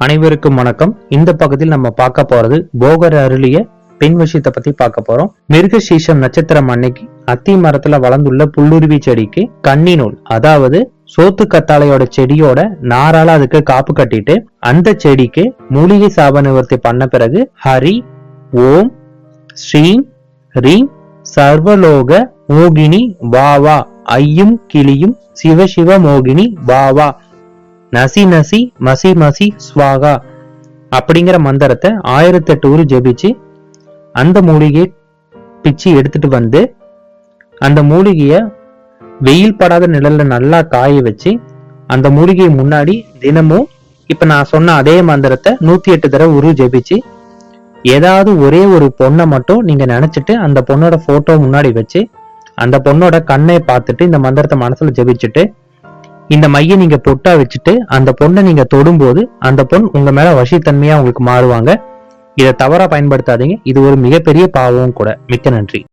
அனைவருக்கும் வணக்கம். இந்த பகுதியில் நம்ம பார்க்க போறது போகர் அருளிய பெண் விஷயத்தை பத்தி பார்க்க போறோம். மிருகசீஷம் நட்சத்திரம் அன்னைக்கு அத்தி மரத்துல வளர்ந்துள்ள புல்லுருவி செடிக்கு கன்னி நூல் அதாவது சோத்து கத்தாழையோட செடியோட நாரால அதுக்கு காப்பு கட்டிட்டு அந்த செடிக்கு மூலிகை சாப நிவர்த்தி பண்ண பிறகு ஹரி ஓம் ஸ்ரீம் ரீம் சர்வலோக மோகினி வா வா ஐயும் கிளியும் சிவ சிவ மோகினி வா வா நசி நசி மசி மசி ஸ்வாகா அப்படிங்கிற மந்திரத்தை ஆயிரத்தி எட்டு ஊர் ஜெபிச்சு அந்த மூலிகையை பிச்சு எடுத்துட்டு வந்து அந்த மூலிகைய வெயில் படாத நிழல்ல நல்லா காய வச்சு அந்த மூலிகை முன்னாடி தினமும் இப்ப நான் சொன்ன அதே மந்திரத்தை நூத்தி எட்டு தடவை உரு ஜெபிச்சு ஏதாவது ஒரே ஒரு பொண்ணை மட்டும் நீங்க நினைச்சிட்டு அந்த பொண்ணோட போட்டோ முன்னாடி வச்சு அந்த பொண்ணோட கண்ணை பார்த்துட்டு இந்த மந்திரத்தை மனசுல ஜெபிச்சுட்டு இந்த மைய நீங்க பொட்டா வச்சுட்டு அந்த பொண்ணை நீங்க தொடும்போது அந்த பொண் உங்க மேல வசித்தன்மையா உங்களுக்கு மாறுவாங்க. இதை தவறா பயன்படுத்தாதீங்க. இது ஒரு மிகப்பெரிய பாவம் கூட. மிக்க நன்றி.